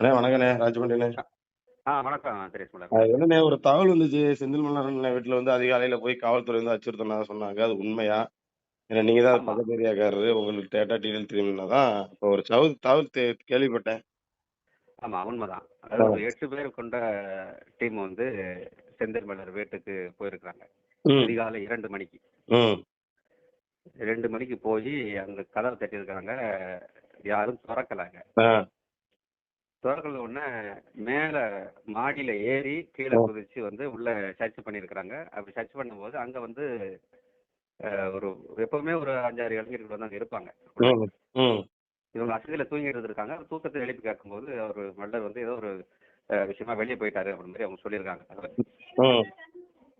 அண்ணே வணக்கண்ணே. ராஜபாண்டியண்ணே ஆ வணக்கம் திரேஷ் மலர் அது என்னண்ணே ஒரு தகவல் வந்துச்சு. செந்தில் மலரன் வீட்டுல வந்து அதிகாலையில போய் காவல்துறை வந்து அச்சுறுத்தினதா சொன்னாங்க. அது உண்மையா? ஏன்னா நீங்க தான். பக்கத்து ஏரியாக்காரரு உங்களுக்கு டேட்டா டீடைல் தெரியும்னா தான் இப்போ ஒரு தகவல் தகவல் தே- கேள்விப்பட்டேன். ஆமா உண்மைதான். அதாவது ஒரு எட்டு பேர் கொண்ட டீம் வந்து செந்தில் மலர் வீட்டுக்கு போயிருக்காங்க ம். அதிகாலை இரண்டு மணிக்கு. ம். ரெண்டு மணிக்கு போய் அங்க கதவை தட்டியிருக்காங்க யாரும் திறக்கலாங்க ஆ. திறக்கல உடனே மேல மாடியில ஏறி கீழே. குதிச்சு வந்து உள்ள சர்ச் பண்ணியிருக்கிறாங்க. அப்படி சர்ச் பண்ணும்போது அங்க வந்து ஒரு எப்பவுமே ஒரு அஞ்சாறு இளைஞர்கள் வந்து அங்க இருப்பாங்க. இவங்க அசதியில தூங்கிட்டு இருந்திருக்காங்க. தூக்கத்தை எழுப்பி கேட்கும்போது அவர் மல்லர் வந்து ஏதோ ஒரு விஷயமா வெளியே போயிட்டாரு அப்படி மாதிரி அவங்க சொல்லியிருக்காங்க.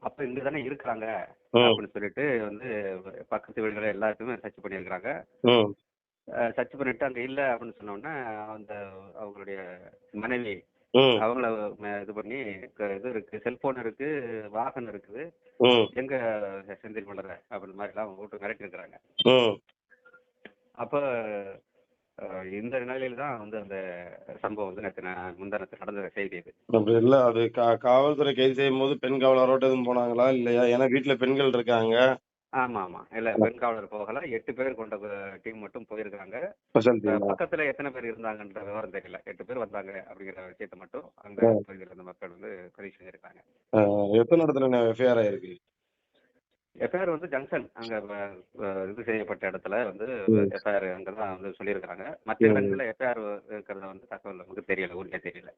அப்ப இங்க தானே இருக்கிறாங்க அப்படின்னு சொல்லிட்டு வந்து பக்கத்து வீடுகளை எல்லாருக்குமே சர்ச் பண்ணியிருக்கிறாங்க. சர்ச் பண்ணிட்டு அங்க இல்ல அப்படின்னு சொன்ன உடனே அந்த அவங்களுடைய மனைவி அவங்கள இது பண்ணி இது இருக்கு செல்போன் இருக்கு வாகனம் இருக்குது. எங்க செந்தில் மலர அப்படின்னு மாதிரி எல்லாம் வீட்டு மிரட்டி இருக்கிறாங்க. அப்ப இந்த நிலையில தான் வந்து அந்த சம்பவம் வந்து நேற்று முந்தானத்து நடந்த செய்தி இது அப்படி இல்ல அது காவல்துறை கைது செய்யும் போது பெண் காவலரோட எதுவும் போனாங்களா இல்லையா? ஏன்னா வீட்டுல பெண்கள் இருக்காங்க. ஆமா ஆமா இல்ல பெண் காவலர் போகல. எட்டு பேர் கொண்ட டீம் மட்டும் போயிருக்காங்க. பக்கத்துல எத்தனை பேர் இருந்தாங்கன்ற விவரம் தெரியல. எட்டு பேர் வந்தாங்க அப்படிங்கிற விஷயத்த மட்டும் அந்த ஆ. பகுதியில் இருந்த மக்கள் வந்து பதிவு செஞ்சிருக்காங்க எத்தனை இடத்துல எஃப்ஐஆர் ஆயிருக்கு? எஃப்ஐஆர் வந்து ஜங்ஷன் அங்க இது செய்யப்பட்ட இடத்துல வந்து. எஃப்ஐஆர் அங்கதான் வந்து சொல்லியிருக்காங்க. மற்ற. இடங்கள்ல எஃப்ஐஆர் இருக்கிறத வந்து தகவல் நமக்கு தெரியல. உண்மையா தெரியல.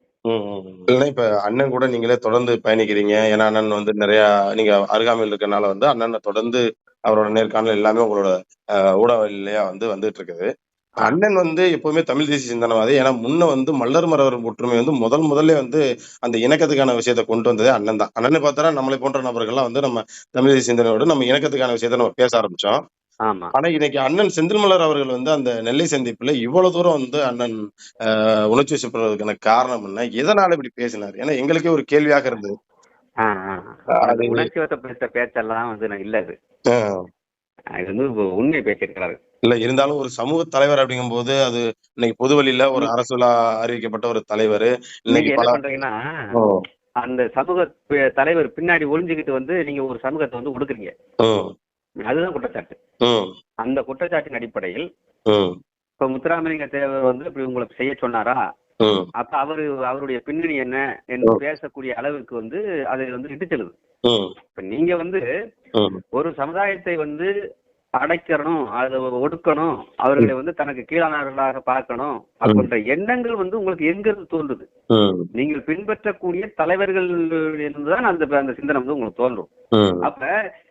இல்லைன்னா இப்ப அண்ணன் கூட நீங்களே தொடர்ந்து பயணிக்கிறீங்க. ஏன்னா அண்ணன் வந்து நிறைய நீங்க அருகாமையில் இருக்கறனால வந்து அண்ணனை தொடர்ந்து அவரோட நேர்காணல் எல்லாமே உங்களோட அஹ், ஊடகத்திலேயே வந்து வந்துட்டு இருக்குது அண்ணன் வந்து எப்பவுமே தமிழ் தேசிய சிந்தனவாதி ஏன்னா முன்ன வந்து மல்லர் மரவர் ஒற்றுமை வந்து முதல் முதல்ல வந்து அந்த இணக்கத்துக்கான விஷயத்தை கொண்டு வந்ததே அண்ணன் தான். அண்ணனை பார்த்தா நம்மளை போன்ற நபர்கள்லாம் வந்து நம்ம தமிழ் தேசிய சிந்தனையோடு நம்ம இணக்கத்துக்கான விஷயத்த நம்ம பேச ஆரம்பிச்சோம். ஆனா இன்னைக்கு அண்ணன் செந்தில் மலர் அவர்கள் வந்து அந்த நெல்லை சந்திப்புல இவ்வளவு தூரம் வந்து அண்ணன் உணர்ச்சி வசப்படுறதுக்கான காரணம் என்ன? எதனால இப்படி பேசினார்? ஏன்னா எங்களுக்கே ஒரு கேள்வியாக இருந்தது. உணர்ச்சி வசப்பட்ட பேச்செல்லாம் வந்து நான் இல்ல அது. இது வந்து உண்மை பேசியிருக்கிறாரு இல்ல இருந்தாலும் ஒரு சமூக தலைவர் அப்படிங்கும் போது அது இன்னைக்கு பொது வழியில ஒரு அரசுலா அறிவிக்கப்பட்ட ஒரு தலைவர். இன்னைக்கு என்ன பண்றீங்கன்னா அந்த சமூக தலைவர் பின்னாடி ஒளிஞ்சுக்கிட்டு வந்து நீங்க ஒரு சமூகத்தை வந்து ஒடுக்குறீங்க. அதுதான் குற்றச்சாட்டு. அந்த குற்றச்சாட்டின் அடிப்படையில் இப்ப முத்துராமலிங்க தேவர் வந்து இப்படி உங்களுக்கு செய்ய சொன்னாரா? அப்ப அவரு அவருடைய பின்னணி என்ன என்று பேசக்கூடிய அளவுக்கு வந்து அது வந்து இட்டு செல்லுது. இப்ப நீங்க வந்து ஒரு சமுதாயத்தை வந்து அடைக்கணும் அதை ஒடுக்கணும் அவர்களை வந்து தனக்கு கீழானவர்களாக பார்க்கணும் அப்படின்ற எண்ணங்கள் வந்து உங்களுக்கு எங்க இருந்து தோன்றுது நீங்கள் பின்பற்றக்கூடிய தலைவர்கள் இருந்துதான் அந்த அந்த சிந்தனை வந்து உங்களுக்கு தோன்றும். அப்ப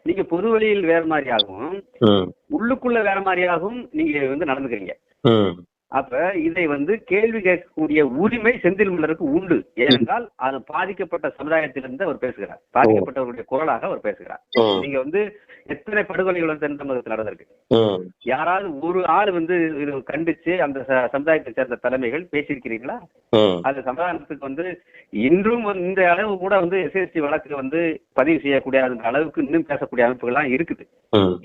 நீங்க பொது வழியில் வேற மாதிரியாகவும் உள்ளுக்குள்ள வேற மாதிரியாகவும் நீங்க வந்து நடந்துக்கிறீங்க. அப்ப இதை வந்து கேள்வி கேட்கக்கூடிய உரிமை செந்தில் மலருக்கு உண்டு. ஏனென்றால் அது பாதிக்கப்பட்ட சமுதாயத்திலிருந்து அவர் பேசுகிறார். பாதிக்கப்பட்டவருடைய குரலாக அவர் பேசுகிறார். நீங்க வந்து எத்தனை படுகொலைகள் வந்து தென் தமிழகத்தில் நடந்திருக்கு யாராவது ஒரு ஆள் வந்து கண்டிச்சு அந்த சமுதாயத்தை சேர்ந்த தலைமைகள் பேசியிருக்கிறீங்களா? அந்த சமுதாயத்துக்கு வந்து இன்றும் இந்த அளவு கூட வந்து எஸ்எஸ்டி வழக்கு வந்து பதிவு செய்யக்கூடிய அந்த அளவுக்கு இன்னும் பேசக்கூடிய அமைப்புகள்லாம் இருக்குது.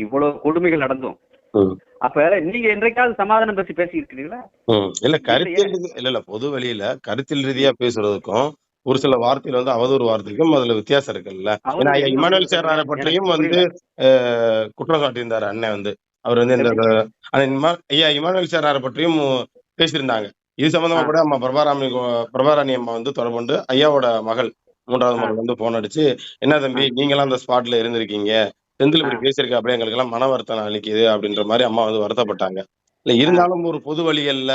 இவ்வளவு கொடுமைகள் நடந்தும். அப்ப நீங்க என்றைக்காவது சமாதானம் பற்றி பேசி இருக்கிறீங்களா ம். இல்ல கருத்தியல் ரீதி- இல்ல இல்ல பொது வெளியில கருத்தியல் ரீதியா பேசுறதுக்கும் ஒரு சில வார்த்தையில வந்து அவதூறு வார்த்தைக்கும் அதுல வித்தியாசம் இருக்குல்ல? ஏன்னா இமானுவேல் சேர்றாரை பற்றியும் வந்து குற்றம் சாட்டியிருந்தாரு அண்ணன் வந்து. அவர் வந்து இந்த ஐயா இமானுவேல் சேர்றாரை பற்றியும் பேசியிருந்தாங்க. இது சம்பந்தமா. கூட அம்மா பிரபாராமி பிரபாராணி அம்மா வந்து தொடர்பு கொண்டு ஐயாவோட மகள் மூன்றாவது. மகள் வந்து போன் அடிச்சு என்ன தம்பி நீங்களாம் அந்த ஸ்பாட்ல இருந்திருக்கீங்க. செந்தில் இப்படி எங்களுக்கு எல்லாம் மன வருத்தம் அளிக்குது அப்படின்ற மாதிரி அம்மா வந்து வருத்தப்பட்டாங்க. இல்ல இருந்தாலும் ஒரு பொது வழிகள்ல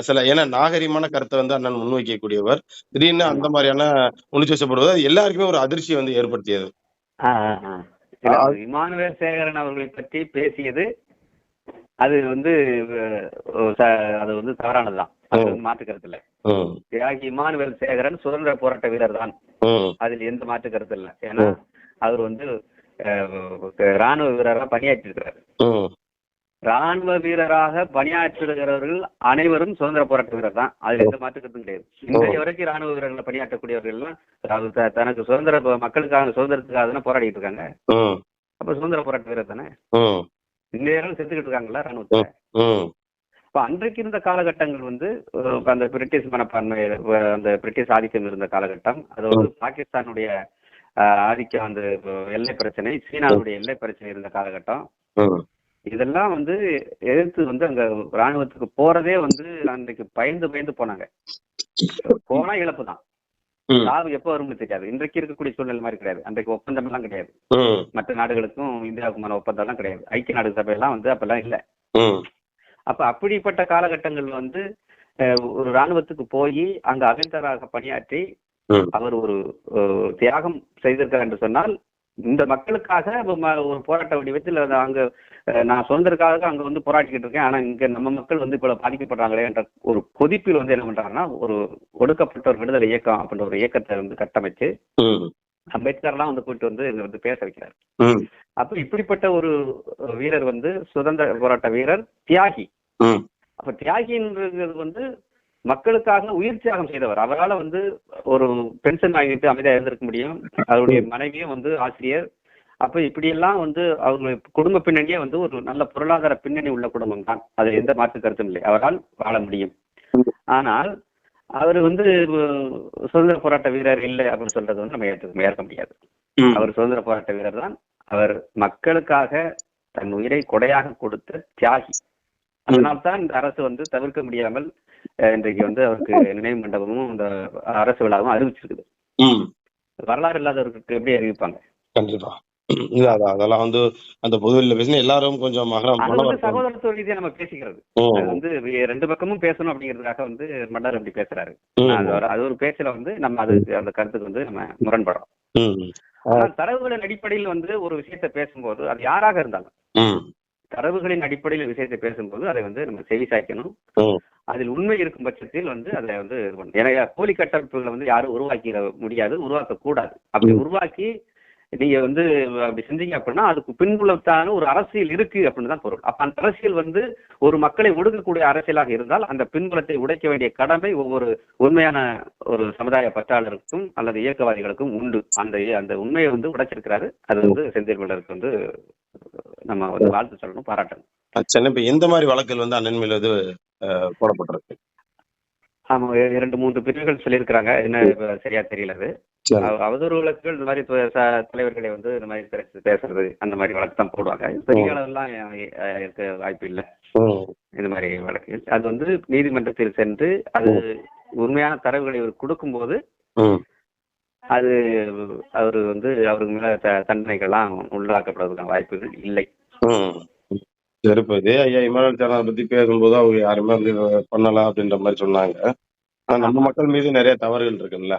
சில ஏன்னா நாகரிகமான கருத்தை வந்து அண்ணன் முன்வைக்கக்கூடியவர். திடீர்னு அந்த மாதிரியான உணர்ச்சி அது எல்லாருக்குமே ஒரு அதிர்ச்சியை வந்து ஏற்படுத்தியது. இமானுவேல் சேகரன் அவர்களை பற்றி பேசியது அது வந்து அது வந்து தவறானதுதான் அது ம். வந்து மாற்று கருத்து இல்ல தியாகி இமானுவேல் சேகரன் சுதந்திர போராட்ட வீரர் தான். அதில் எந்த மாற்று கருத்து இல்ல. ஏன்னா. அவர் வந்து ராணுவ வீரராக பணியாற்றி இருக்கிறார் ம், ராணுவ வீரராக பணியாற்றுகிறவர்கள் அனைவரும் சுதந்திர போராட்ட வீரர் தான். அதுல எந்த மாற்று கருத்தும் கிடையாது. இன்றைய வரைக்கும் ராணுவ வீரர்களை பணியாற்றக்கூடியவர்கள் எல்லாம் தனக்கு சுதந்திர மக்களுக்காக சுதந்திரத்துக்காக தானே போராடிட்டு இருக்காங்க. அப்ப சுதந்திர போராட்ட வீரர் தானே? நேரம் செத்துக்கிட்டு இருக்காங்கல்ல ராணுவத்துல? இப்ப அன்றைக்கு இருந்த காலகட்டங்கள் வந்து அந்த பிரிட்டிஷ் மனப்பான்மை அந்த பிரிட்டிஷ் ஆதிக்கம் இருந்த காலகட்டம் அதோடு பாகிஸ்தானுடைய அஹ், ஆதிக்கம் அந்த எல்லை பிரச்சனை சீனாவுடைய எல்லை பிரச்சனை இருந்த காலகட்டம். இதெல்லாம் வந்து எதிர்த்து வந்து அங்க ராணுவத்துக்கு போறதே வந்து அன்றைக்கு பயந்து பயந்து போனாங்க. போனா இழப்பு தான். ம், சாவு எப்போ வரும்னு தெரியாது. இன்றைக்கு இருக்கக்கூடிய சூழ்நிலை மாதிரி கிடையாது. அன்றைக்கு ஒப்பந்தம் எல்லாம் கிடையாது மற்ற நாடுகளுக்கும் இந்தியாவுக்குமான ஒப்பந்தம் எல்லாம் கிடையாது. ஐக்கிய நாடு சபையெல்லாம் வந்து அப்பெல்லாம் இல்ல. அப்ப அப்படிப்பட்ட காலகட்டங்கள் வந்து ஒரு ராணுவத்துக்கு போய் அங்க அவைந்தராக பணியாற்றி அவர் ஒரு தியாகம் செய்திருக்கார் என்று சொன்னால் இந்த மக்களுக்காக ஒரு போராட்ட வடிவத்தில் அங்க நான் சுதந்திரக்காக அங்க வந்து போராடிக்கிட்டு இருக்கேன். ஆனா இங்க நம்ம மக்கள் வந்து இப்ப பாதிக்கப்படுறாங்களே என்ற ஒரு கொதிப்பில் வந்து என்ன பண்றாங்கன்னா ஒரு ஒடுக்கப்பட்ட ஒரு விடுதலை இயக்கம் அப்படின்ற ஒரு இயக்கத்தை வந்து கட்டமைச்சு அம்பேத்கர்லாம் வந்து கூப்பிட்டு வந்து இங்க வந்து பேச வைக்கிறார். அப்ப இப்படிப்பட்ட ஒரு வீரர் வந்து சுதந்திர போராட்ட வீரர் தியாகி. அப்ப தியாகின்றது வந்து மக்களுக்காக உயிர் தியாகம் செய்தவர். அவரால வந்து ஒரு பென்ஷன் வாங்கிட்டு அமைதியா இருந்திருக்க முடியும். அவருடைய மனைவியும் வந்து ஆசிரியர். அப்ப இப்படியெல்லாம் வந்து அவங்க குடும்ப பின்னணியே வந்து ஒரு நல்ல பொருளாதார பின்னணி உள்ள குடும்பம் தான். அது எந்த மாற்று கருத்தும் இல்லை. அவரால் வாழ முடியும். ஆனால் அவர் வந்து சுதந்திர போராட்ட வீரர் இல்லை அப்படின்னு சொல்றது வந்து நம்ம ஏற்க ஏற்க முடியாது. அவர் சுதந்திர போராட்ட வீரர் தான். அவர் மக்களுக்காக தன் உயிரை கொடையாக கொடுத்த தியாகி அதனால்தான் இந்த அரசு வந்து தவிர்க்க முடியாமல் இன்றைக்கு வந்து அவருக்கு நினைவு மண்டபமும் இந்த அரசு விழாவும் அறிவிச்சிருக்குது. வரலாறு இல்லாதவருக்கு எப்படி அறிவிப்பாங்க? கண்டிப்பா. இல்ல அதெல்லாம் வந்து அந்த பொதுவெளியில பேசினா எல்லாரும் கொஞ்சம். சகோதரத்துவ ரீதியா நம்ம பேசிக்கிறது. வந்து ரெண்டு பக்கமும் பேசணும் அப்படிங்கிறதுக்காக வந்து மன்னர் அப்படி பேசுறாரு. அது ஒரு- பேச்சுல வந்து நம்ம அது அந்த கருத்துக்கு வந்து நம்ம முரண்படுறோம். தரவுகளின் அடிப்படையில் வந்து ஒரு விஷயத்தை பேசும்போது அது யாராக இருந்தாலும் தரவுகளின் அடிப்படையில் விஷயத்தை பேசும்போது அதை வந்து நம்ம செவி சாய்க்கணும். அதில் உண்மை இருக்கும் பட்சத்தில் வந்து அதை வந்து இது பண்ணணும். ஏன்னா போலி கட்டமைப்புகளை வந்து யாரும் உருவாக்கிட முடியாது உருவாக்க கூடாது அப்படி உருவாக்கி நீங்க வந்து அப்படி செஞ்சீங்க அப்படின்னா அதுக்கு பின்புலத்தான ஒரு அரசியல் இருக்கு அப்படின்னு தான் பொருள். அப்ப அந்த அரசியல் வந்து ஒரு மக்களை ஒடுக்கக்கூடிய அரசியலாக இருந்தால் அந்த பின்புலத்தை உடைக்க வேண்டிய கடமை ஒவ்வொரு உண்மையான ஒரு சமுதாய பற்றாளருக்கும் அல்லது இயக்கவாதிகளுக்கும் உண்டு. அந்த அந்த உண்மையை வந்து உடைச்சிருக்கிறாரு. அது வந்து செந்தில் மலருக்கு வந்து நம்ம வந்து வாழ்த்து சொல்லணும் பாராட்டணும். சென்னை இப்ப எந்த மாதிரி வழக்குகள் வந்து அண்ணன் மேல இது போடப்பட்டிருக்கு? ஆமா இரண்டு மூன்று பிரிவுகள் சொல்லியிருக்கிறாங்க. என்ன சரியா தெரியல அது. சரி. அவ- அவதூறு வழக்குகள் இந்த மாதிரி தலைவர்களை வந்து இந்த மாதிரி பேச- பேசுறது அந்த மாதிரி வழக்கு தான் போடுவாங்க. பெரிய அளவுலாம் இருக்க வாய்ப்பு இல்லை. இந்த மாதிரி வழக்குகள். அது வந்து நீதிமன்றத்தில் சென்று அது உண்மையான தரவுகளை இவர் கொடுக்கும்போது ம், அது அவர் வந்து அவருக்கு மேல த- தண்டனைகள்லாம் உள்ளாக்கப்படுவதற்கான வாய்ப்புகள் இல்லை. ம். ஐயா இமானுவல் சேனல் பத்தி பேசும்போது அவங்க யாருமே வந்து பண்ணலாம் அப்படின்ற மாதிரி சொன்னாங்க. ஆனா நம்ம மக்கள் மீது நிறைய தவறுகள் இருக்குல்ல.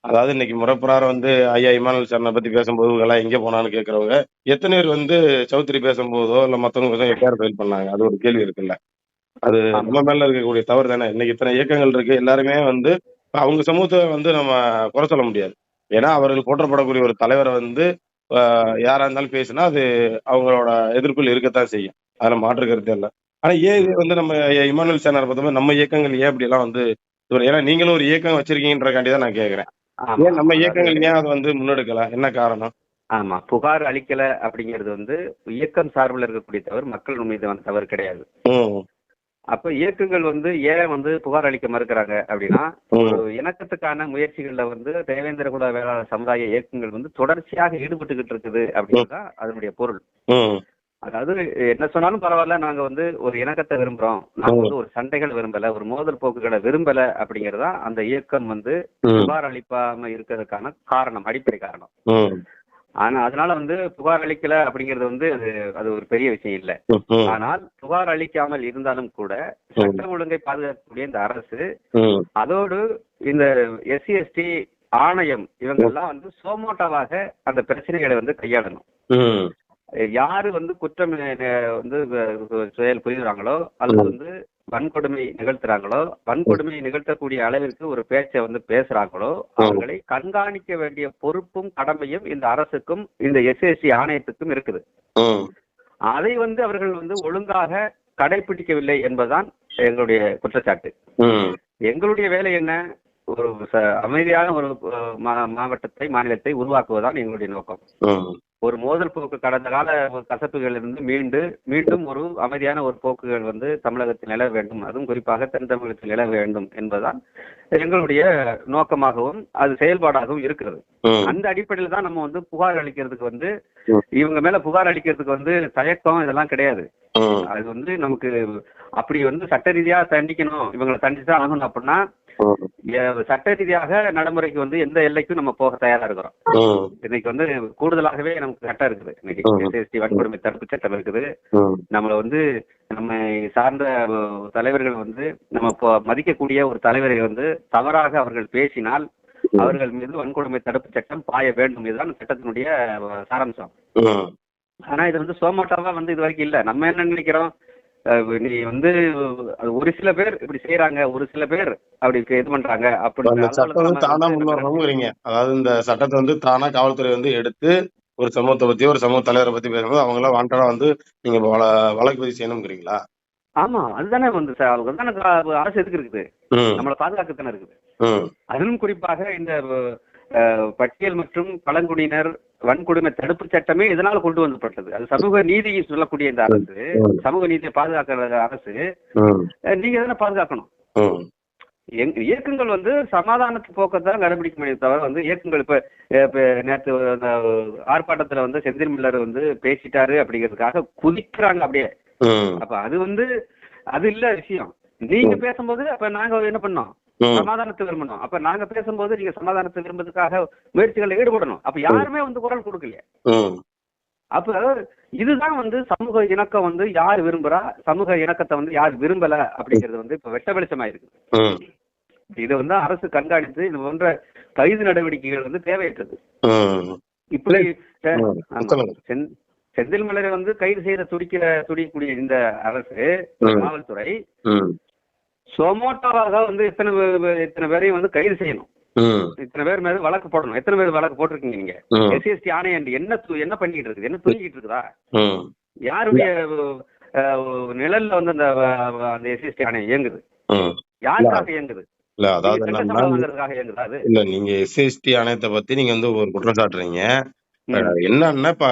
அதாவது இன்னைக்கு முறைப்பிராரம் வந்து ஐயா இமானுவல் சேனலை பத்தி பேசும்போது எல்லாம் எங்க போனான்னு கேக்குறவங்க எத்தனை பேர் வந்து சௌத்ரி பேசும்போதோ இல்ல மத்தவங்க பேசும் எஃப்ஐஆர் ஃபைல் பண்ணாங்க? அது ஒரு கேள்வி இருக்குல்ல. அது நம்ம மேல இருக்கக்கூடிய தவறு தானே. இன்னைக்கு இத்தனை இயக்கங்கள் இருக்கு. எல்லாருமே வந்து அவங்க சமூகத்தை வந்து நம்ம குறை சொல்ல முடியாது. ஏன்னா அவர்கள் போற்றப்படக்கூடிய ஒரு தலைவரை வந்து யாரா இருந்தாலும் பேசினா அது அவங்களோட எதிர்ப்புகள் இருக்கத்தான் செய்யும். அதுல மாற்று கருத்தே இல்லை. ஆனா ஏன் இது வந்து நம்ம இமானுவல் சேனல் பார்த்தோம்னா நம்ம இயக்கங்கள் ஏன் இப்படி எல்லாம் வந்து ஏன்னா நீங்களும் ஒரு இயக்கம் வச்சிருக்கீங்கன்றக்காண்டி தான் நான் கேக்குறேன். ஆமா. ஏன் நம்ம இயக்கங்கள் ஏன் அதை வந்து முன்னெடுக்கல? என்ன காரணம்? ஆமா. புகார் அளிக்கல அப்படிங்கிறது வந்து இயக்கம் சார்பில் இருக்கக்கூடிய தவறு மக்கள் மீது வந்து தவறு கிடையாது. அப்ப இயக்கங்கள் வந்து ஏன் வந்து புகார் அளிக்க மறுக்கிறாங்க அப்படின்னா இணக்கத்துக்கான முயற்சிகள்ல வந்து தேவேந்திர குல வேளாளர் சமுதாய இயக்கங்கள் வந்து தொடர்ச்சியாக ஈடுபட்டுக்கிட்டு இருக்குது அப்படின்றதுதான் அதனுடைய பொருள். அதாவது என்ன சொன்னாலும் பரவாயில்ல நாங்க வந்து ஒரு இணக்கத்தை விரும்புறோம். நாங்க வந்து ஒரு சண்டைகள் விரும்பல ஒரு மோதல் போக்குகளை விரும்பல அப்படிங்கறதா அந்த இயக்கம் வந்து புகார் அளிப்பாம இருக்கிறதுக்கான காரணம் அடிப்படை காரணம். ஆனா அதனால வந்து புகார் அளிக்கல அப்படிங்கிறது வந்து அது அது ஒரு பெரிய விஷயம் இல்ல. ஆனால் புகார் அளிக்காமல் இருந்தாலும் கூட சட்டம் ஒழுங்கை பாதுகாக்கக்கூடிய இந்த அரசு அதோடு இந்த எஸ்சி எஸ்டி ஆணையம் இவங்க எல்லாம் வந்து சோமோட்டாவாக அந்த பிரச்சனைகளை வந்து கையாளணும். யாரு வந்து குற்றம் வந்து செயல் புரியுறாங்களோ அல்லது வந்து வன்கொடுமை நிகழ்த்துறாங்களோ வன்கொடுமை நிகழ்த்தக்கூடிய அளவிற்கு ஒரு பேச்சை வந்து பேசுறாங்களோ அவர்களை கண்காணிக்க வேண்டிய பொறுப்பும் கடமையும் இந்த அரசுக்கும் இந்த எஸ்எஸ்சி ஆணையத்துக்கும் இருக்குது. அதை வந்து அவர்கள் வந்து ஒழுங்காக கடைபிடிக்கவில்லை என்பதுதான் எங்களுடைய குற்றச்சாட்டு. எங்களுடைய வேலை என்ன? ஒரு அமைதியான ஒரு மாவட்டத்தை மாநிலத்தை உருவாக்குவதுதான் எங்களுடைய நோக்கம். ஒரு மோதல் போக்கு கடந்த கால கசப்புகள் இருந்து மீண்டு மீண்டும் ஒரு அமைதியான ஒரு போக்குகள் வந்து தமிழகத்தில் நிலவ வேண்டும். அதுவும் குறிப்பாக தென் தமிழகத்தில் நிலவ வேண்டும் என்பதுதான் எங்களுடைய நோக்கமாகவும் அது செயல்பாடாகவும் இருக்கிறது. அந்த அடிப்படையில் தான் நம்ம வந்து புகார் அளிக்கிறதுக்கு வந்து. இவங்க மேல புகார் அளிக்கிறதுக்கு வந்து தயக்கம் இதெல்லாம் கிடையாது. அது வந்து நமக்கு அப்படி வந்து சட்ட ரீதியா தண்டிக்கணும் இவங்களை தண்டிச்சுதான் ஆகணும் அப்படின்னா சட்ட ரீதியாக நடைமுறைக்கு வந்து எந்த எல்லைக்கும் நம்ம போக தயாரா இருக்கிறோம். இன்னைக்கு வந்து கூடுதலாகவே நமக்கு சட்டம் இருக்குது. இன்னைக்கு. எஸ்எஸ்டி வன்கொடுமை தடுப்பு சட்டம் இருக்குது. நம்மள வந்து நம்ம சார்ந்த தலைவர்கள் வந்து நம்ம மதிக்கக்கூடிய ஒரு தலைவரை வந்து தவறாக அவர்கள் பேசினால் அவர்கள் மீது வன்கொடுமை தடுப்பு சட்டம் பாய வேண்டும். இதுதான் சட்டத்தினுடைய சாராம்சம். ஆனா இது வந்து சோமாட்டாவா வந்து இது வரைக்கும் இல்ல. நம்ம என்ன நினைக்கிறோம்? நீ வந்து ஒரு சில பேர் இப்படி செய்யறாங்க ஒரு சில பேர் அப்படி இது பண்றாங்க அப்படி அந்த அதனால சட்டம் வந்து நம்ம தானா வந்து முன் வரணுங்கிறீங்க அதாவது இந்த சட்டத்தை வந்து தானா காவல்துறை வந்து எடுத்து ஒரு சமூகத்தை பத்தி ஒரு சமூக தலைவரை பத்தி பேசும்போது அவங்க எல்லாம் வாண்டடா வந்து நீங்க வழ- வழக்கு பதிவு செய்யணுங்கிறீங்களா? ஆமா அதுதானே வந்து சார் அவங்க தானே அரசு எதுக்கு இருக்குது? நம்மளை பாதுகாக்கத்தானே இருக்குது. அதிலும் குறிப்பாக இந்த பட்டியல் மற்றும் பழங்குடியினர் வன்கொடுமை தடுப்பு சட்டமே இதனால கொண்டு வந்தப்பட்டது அது சமூக நீதியை சொல்லக்கூடிய இந்த அரசு. சமூக நீதியை பாதுகாக்கிற அரசு நீங்க தானே பாதுகாக்கணும்? இயக்கங்கள் வந்து சமாதானத்து போக்கத்தான் கடைபிடிக்க முடியும் தவிர வந்து இயக்கங்கள் இப்ப நேற்று அந்த ஆர்ப்பாட்டத்துல வந்து செந்தில் மில்லர் வந்து பேசிட்டாரு அப்படிங்கிறதுக்காக குதிக்கிறாங்க அப்படியே. அப்ப அது வந்து அது இல்ல விஷயம். நீங்க பேசும்போது அப்ப நாங்க என்ன பண்ணோம். சமாதானத்தை விரும்பணும். அப்ப நாங்க பேசும்போது நீங்க சமாதானத்தை விரும்புறதுக்காக முயற்சிகளில் ஈடுபடணும். அப்ப யாருமே வந்து குரல் கொடுக்கலையே. அப்ப இதுதான் வந்து சமூக இணக்கம் வந்து யார் விரும்புறா சமூக இணக்கத்தை வந்து யார் விரும்பல அப்படிங்கிறது வந்து இப்ப வெட்ட வெளிச்சமாயிருக்கு. இதை வந்து அரசு கண்காணித்து இது போன்ற கைது நடவடிக்கைகள் வந்து தேவையற்றது. இப்படி செந்தில் மலரை வந்து கைது செய்த துடிக்கிற துடிக்கக்கூடிய இந்த அரசு. காவல்துறை சொமோட்டோவாக வந்து இத்தனை இத்தனை பேரையும் வந்து கைது செய்யணும். இத்தனை பேர் மேல வழக்கு போடணும். எத்தனை பேர் வழக்கு போட்டிருக்கீங்க நீங்க? ம், எஸ்சிஎஸ்டி ஆணையம் என்ன என்ன பண்ணிட்டு இருக்குது? என்ன தூங்கிட்டு இருக்குதா? யாருடைய நிழல்ல வந்து அந்த அந்த எஸ்சிஎஸ்டி ஆணையம் இயங்குது. யாருக்காக இயங்குது? இல்ல அதாவது இல்ல நீங்க எஸ்சிஎஸ்டி ஆணையத்தை பத்தி நீங்க வந்து ஒரு குற்றம் சாட்டுறீங்க என்னன்னா இப்ப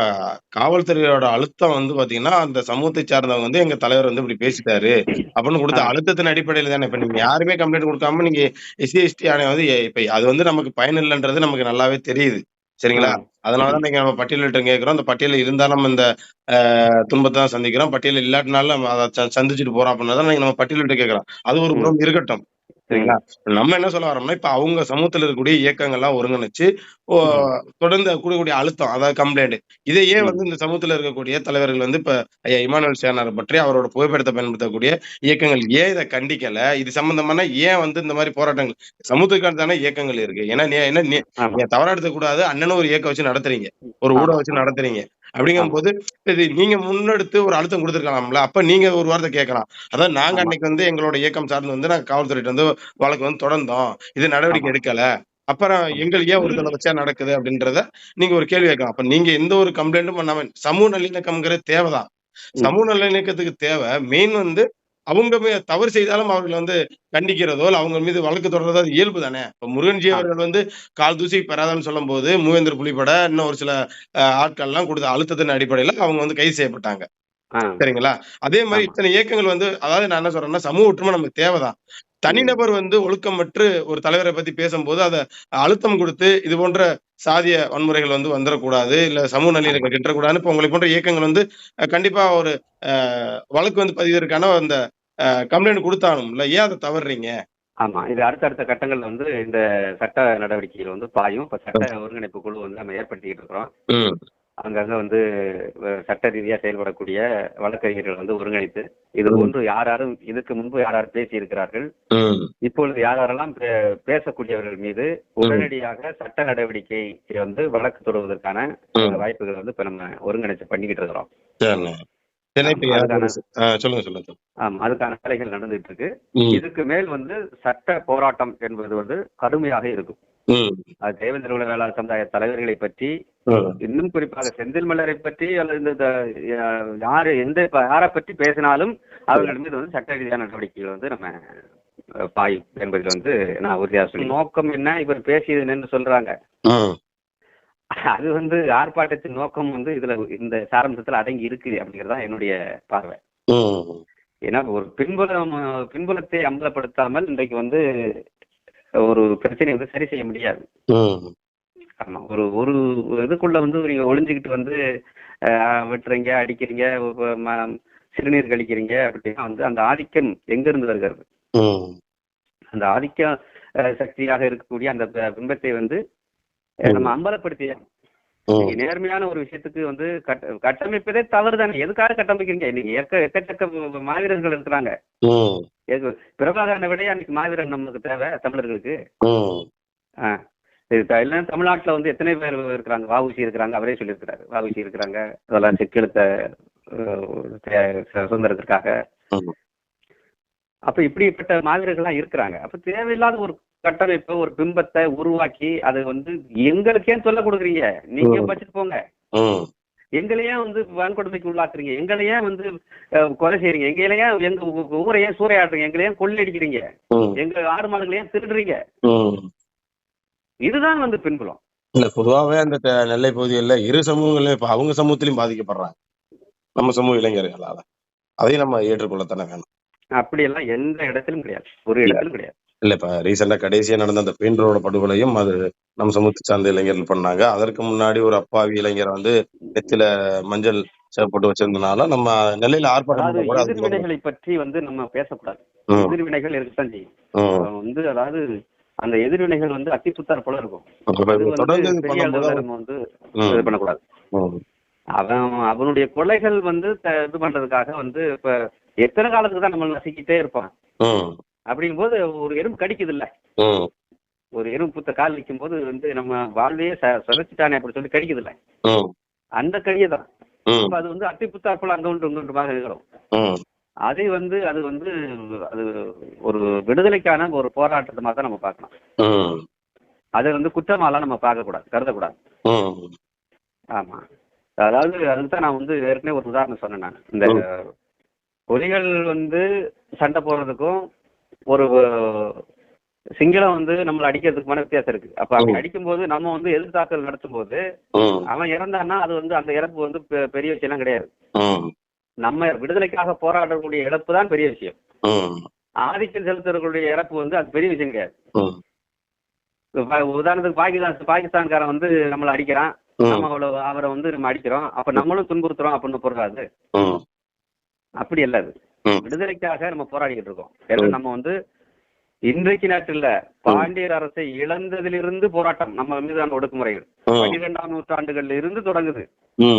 காவல்துறையோட அழுத்தம் வந்து பாத்தீங்கன்னா அந்த சமூகத்தை சார்ந்தவங்க வந்து எங்க தலைவர் வந்து இப்படி பேசிட்டாரு. அப்படின்னு கொடுத்த. அழுத்தத்தின் அடிப்படையில தானே இப்ப நீங்க யாருமே கம்ப்ளைண்ட் கொடுக்காம நீங்க எஸ்சி எஸ்டி ஆணையம் வந்து இப்ப அது வந்து நமக்கு பயன் இல்லைன்றது நமக்கு நல்லாவே தெரியுது. சரிங்களா. அதனாலதான் நீங்க நம்ம பட்டியலிட்ட கேட்கிறோம் அந்த பட்டியல் இருந்தா நம்ம இந்த துன்பத்தை தான் சந்திக்கிறோம். பட்டியல் இல்லாட்டினாலும் நம்ம அதை சந்திச்சுட்டு போறோம் அப்படின்னா தான் நீங்க நம்ம பட்டியலிட்டு கேட்கிறோம் அது ஒரு புறம் இருக்கட்டும். சரிங்களா? நம்ம என்ன சொல்ல வரோம்னா இப்ப அவங்க சமூகத்துல இருக்கக்கூடிய இயக்கங்கள்லாம் ஒருங்கிணைச்சு ஓ, தொடர்ந்து கூடக்கூடிய அழுத்தம் அதாவது கம்ப்ளைண்ட் இதையே. வந்து இந்த சமூகத்துல இருக்கக்கூடிய தலைவர்கள் வந்து இப்ப ஐயா இமானுவல் சேனார் பற்றி அவரோட புகைப்படத்தை பயன்படுத்தக்கூடிய இயக்கங்கள் ஏன் இதை கண்டிக்கல? இது சம்பந்தமான ஏன் வந்து இந்த மாதிரி போராட்டங்கள் சமூகத்துக்கான தானே இயக்கங்கள் இருக்கு. ஏன்னா என்ன தவறா எடுத்துக்க கூடாது. அண்ணனும் ஒரு இயக்கம் வச்சு நடத்துறீங்க. ஒரு ஊடகம். வச்சு நடத்துறீங்க. அப்படிங்கும் போது இது நீங்க முன்னெடுத்து ஒரு அழுத்தம் கொடுத்துருக்கலாம்ல அப்ப நீங்க ஒரு வார்த்தை கேட்கலாம். அதாவது நாங்க. அன்னைக்கு வந்து எங்களோட இயக்கம் சார்ந்து வந்து நாங்க காவல்துறையிட்ட வந்து வழக்கு வந்து தொடர்ந்தோம். இது நடவடிக்கை. எடுக்கல. அப்புறம் எங்களுக்கு ஏன் ஒரு தொடர்ச்சியா நடக்குது அப்படின்றத நீங்க ஒரு கேள்வி கேட்கலாம். அப்ப நீங்க எந்த ஒரு கம்ப்ளைண்ட்டும் பண்ணாம சமூக நல்லிணக்கம்ங்கிறது தேவைதான். சமூக நல்லிணக்கத்துக்கு தேவை. மெயின் வந்து அவங்க தவறு செய்தாலும் அவர்களை வந்து கண்டிக்கிறதோ இல்ல அவங்க மீது வழக்கு தொடர்றதோ அது இயல்பு தானே இப்ப முருகன்ஜி. அவர்கள் வந்து கால் தூசி பெறாதன்னு சொல்லும் போது மூவேந்தர் புலிப்பட இன்னும் ஒரு சில அஹ், ஆட்கள் எல்லாம் கொடுத்த அழுத்தத்தின் அடிப்படையில அவங்க வந்து கைது செய்யப்பட்டாங்க. சரிங்களா அதே மாதிரி. இத்தனை இயக்கங்கள் வந்து அதாவது நான் என்ன சொல்றேன்னா சமூக ஒற்றுமை நமக்கு தேவைதான் தனிநபர் வந்து ஒழுக்கமற்று ஒரு தலைவரை பத்தி பேசும்போது அதை அழுத்தம் கொடுத்து இது போன்ற சாதிய வன்முறைகள் வந்து வந்துடக்கூடாது இல்ல சமூக நல்லிணக்கம் கிட்டக்கூடாதுன்னு இப்ப உங்களை போன்ற இயக்கங்கள் வந்து கண்டிப்பா ஒரு வழக்கு வந்து பதிவதற்கான அந்த கம்ப்ளைண்ட் கொடுத்தானும்ல ஏன் அதை தவறுறீங்க? ஆமா இது அடுத்தடுத்த கட்டங்கள்ல வந்து இந்த சட்ட நடவடிக்கைகள் வந்து பாயும். இப்ப சட்ட ஒருங்கிணைப்பு குழு வந்து நம்ம ஏற்படுத்திக்கிட்டு இருக்கிறோம். அங்கங்க வந்து சட்ட ரீதியா செயல்படக்கூடிய வழக்கறிஞர்கள் வந்து ஒருங்கிணைத்து இது ம். போன்று யார் யாரும் இதுக்கு முன்பு யார் யார் பேசி இருக்கிறார்கள் இப்பொழுது யார் யாரெல்லாம் பேசக்கூடியவர்கள் மீது உடனடியாக சட்ட நடவடிக்கை வந்து வழக்கு. அஹ், வாய்ப்புகள் வந்து இப்ப நம்ம ஒருங்கிணைச்சு பண்ணிக்கிட்டு இருக்கிறோம். அதுக்கான வேலைகள் நடந்துட்டு இருக்கு. இதுக்கு மேல் வந்து சட்ட போராட்டம் என்பது வந்து கடுமையாக இருக்கும். அது தேவேந்திர குல வேளாண் சமுதாய தலைவர்களை பற்றி இன்னும் குறிப்பாக செந்தில் மலரை பற்றி அல்லது இந்த யாரு எந்த யாரை பற்றி பேசினாலும் அவர்கள் மீது வந்து சட்ட ரீதியான நடவடிக்கைகள் வந்து நம்ம பாயும் என்பதில் வந்து நான் உறுதியாக சொல்லி நோக்கம் என்ன? இவர் பேசியது என்னன்னு சொல்றாங்க. அது வந்து ஆர்ப்பாட்டத்தின் நோக்கம் வந்து இதுல இந்த சாராம்சத்துல அடங்கி இருக்கு அப்படிங்கறதா என்னுடைய பார்வை. ஏன்னா ஒரு பின்புலம் பின்புலத்தை அம்பலப்படுத்தாமல் இன்றைக்கு வந்து ஒரு பிரச்சனையை வந்து சரி செய்ய முடியாது. ஆமா ஒரு ஒரு இதுக்குள்ள வந்து நீங்க ஒளிஞ்சுக்கிட்டு வந்து வெட்டுறீங்க அடிக்கிறீங்க சிறுநீர் கழிக்கிறீங்க அப்படின்னா வந்து அந்த ஆதிக்கம் எங்க இருந்து வருகிறது அந்த ஆதிக்க சக்தியாக இருக்கக்கூடிய அந்த பிம்பத்தை வந்து நம்ம அம்பலப்படுத்தி ம் நீங்க நேர்மையான ஒரு விஷயத்துக்கு வந்து கட்ட- கட்டமைப்பதே தவறு தானே எதுக்காக கட்டமைக்கிறீங்க? இன்னைக்கு எக்க எக்கச்சக்க மாவீரர்கள் இருக்கிறாங்க. பிரபாகரனை விட அன்னைக்கு மாவீரன் நமக்கு தேவை தமிழர்களுக்கு. இல்லைன்னா தமிழ்நாட்டுல வந்து எத்தனை பேர் இருக்கிறாங்க? வாவுசி இருக்கிறாங்க அவரே சொல்லியிருக்கிறாரு. வாவுசி இருக்கிறாங்க. அதெல்லாம் செக்கெழுத்த சுதந்திரத்திற்காக. அப்ப இப்படிப்பட்ட மாவீரர்கள்லாம் இருக்கிறாங்க. அப்ப தேவையில்லாத ஒரு கட்டமைப்பை ஒரு பிம்பத்தை உருவாக்கி அது வந்து எங்களுக்கே சொல்ல கொடுக்குறீங்க. நீங்க. வச்சுட்டு போங்க. எங்களையே வந்து வன்கொடுமைக்கு உள்ளாக்குறீங்க. எங்களையே வந்து கொலை செய்றீங்க. எங்களையே எங்க ஊரையே சூறையாடுறீங்க. எங்களையே கொள்ளடிக்கிறீங்க ம். எங்க ஆடு மாடுகளையும் திருடுறீங்க. இதுதான் வந்து பின்புலம். இல்ல பொதுவாவே அந்த நெல்லை பகுதிகளில் இரு சமூகங்களும் இப்ப அவங்க சமூகத்திலும் பாதிக்கப்படுறாங்க. நம்ம சமூக இளைஞர்களால. அதையும் நம்ம ஏற்றுக்கொள்ளத்தானே வேணும். அப்படியெல்லாம் எந்த இடத்திலும் கிடையாது. ஒரு இடத்திலும் கிடையாது. இல்ல இப்ப ரீசெண்டா கடைசியா நடந்த அந்த பெயிண்டரோட படுகொலையும் அது நம்ம சமூகத்தை சார்ந்த இளைஞர்கள் பண்ணாங்க. அதற்கு முன்னாடி ஒரு அப்பாவி இளைஞர் வந்து நெத்தில மஞ்சள் சேவப்பட்டு வச்சிருந்தனால நம்ம நெல்லையில ஆர்ப்பாட்டம் அதாவது பண்ண கூட எதிர்வினைகளை பற்றி வந்து நம்ம பேசக்கூடாது. ம், எதிர்வினைகள் இருக்கத்தான் செய்யும். ம். வந்து அதாவது அந்த எதிர்வினைகள் வந்து அத்தி புத்தார் போல இருக்கும். இப்ப அது இப்ப வந்து தொடர்ந்து இது பெரிய பண்ணும்போது அளவுல நம்ம வந்து ம், இது பண்ணக்கூடாது. ம், அவன் அவனுடைய கொலைகள் வந்து த- இது பண்றதுக்காக வந்து இப்ப எத்தனை காலத்துக்கு தான் நம்ம நசுக்கிட்டே இருப்பான். ம், அப்படிங்கும்போது ஒரு எறும்பு கடிக்குது இல்ல ஒரு எறும்பு புத்த கால் வைக்கும் போது வந்து நம்ம வாழ்வையே சிதைச்சிட்டானே அப்படி சொல்லி கடிக்குது இல்ல அந்த கடியை தான் அது வந்து அத்தி புத்தார் போல அங்க ஒன்று இங்க ஒன்றுமாக இருக்கிறோம். அதை வந்து அது வந்து அது ஒரு விடுதலைக்கான ஒரு போராட்டமாக தான் நம்ம பார்க்கலாம் ம், அதை வந்து குற்றமாலாம் நம்ம பார்க்கக்கூடாது கருதக்கூடாது. ம், ஆமா. அதாவது அதுக்கு தான் நான் வந்து ஏற்கனவே ஒரு உதாரணம் சொன்னேன் நான். இந்த புலிகள் வந்து சண்டை போடுறதுக்கும் ஒரு சிங்களம் வந்து நம்மளை அடிக்கிறதுக்குமான வித்தியாசம் இருக்கு. அப்ப அப்படி ம். அடிக்கும்போது நம்ம வந்து எதிர்த்தாக்கல் நடத்தும் போது அவன் இறந்தான்னா அது வந்து அந்த இறப்பு வந்து பெரிய விஷயம்லாம் கிடையாது. ம், நம்ம விடுதலைக்காக போராடக்கூடிய இழப்பு தான் பெரிய விஷயம். ஆதிக்கம் செலுத்துறவர்களுடைய இறப்பு வந்து அது பெரிய விஷயம் கிடையாது. உதாரணத்துக்கு பாகிஸ்தான் பாகிஸ்தான்காரன் வந்து நம்மளை அடிக்கிறான். நம்ம அவ்வளவு அவரை வந்து நம்ம அடிக்கிறோம். அப்ப நம்மளும் துன்புறுத்துறோம் அப்படின்னு பொருளாது. அப்படி அது. ம். விடுதலைக்காக நம்ம போராடிக்கிட்டு இருக்கோம். ஏன்னா. நம்ம வந்து இன்றைக்கு நாட்டில் பாண்டியர் அரசை இழந்ததிலிருந்து போராட்டம் நம்ம மீதான ஒடுக்குமுறைகள். பன்னிரெண்டாம் நூற்றாண்டுகள்ல இருந்து தொடங்குது.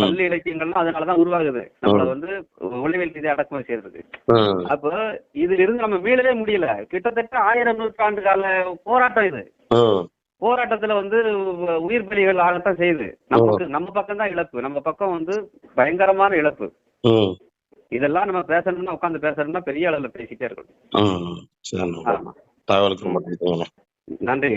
பள்ளி இலக்கியங்கள்லாம் அதனாலதான் உருவாகுது. நம்மள வந்து ஒளிவெளி செய்தி அடக்குமுறை செய்யறதுக்கு. ம், அப்ப இதுல இருந்து நம்ம மீளவே முடியல. கிட்டத்தட்ட ஆயிரம் நூற்றாண்டு கால போராட்டம் இது. போராட்டத்துல வந்து உயிர் பலிகள் ஆகத்தான் செய்யுது. நமக்கு நம்ம பக்கம் தான் இழப்பு. நம்ம பக்கம் வந்து பயங்கரமான இழப்பு. இதெல்லாம் நம்ம பேசணும்னா உட்காந்து பேசணும்னா பெரிய அளவுல பேசிட்டே இருக்கணும். தகவலுக்கு நன்றி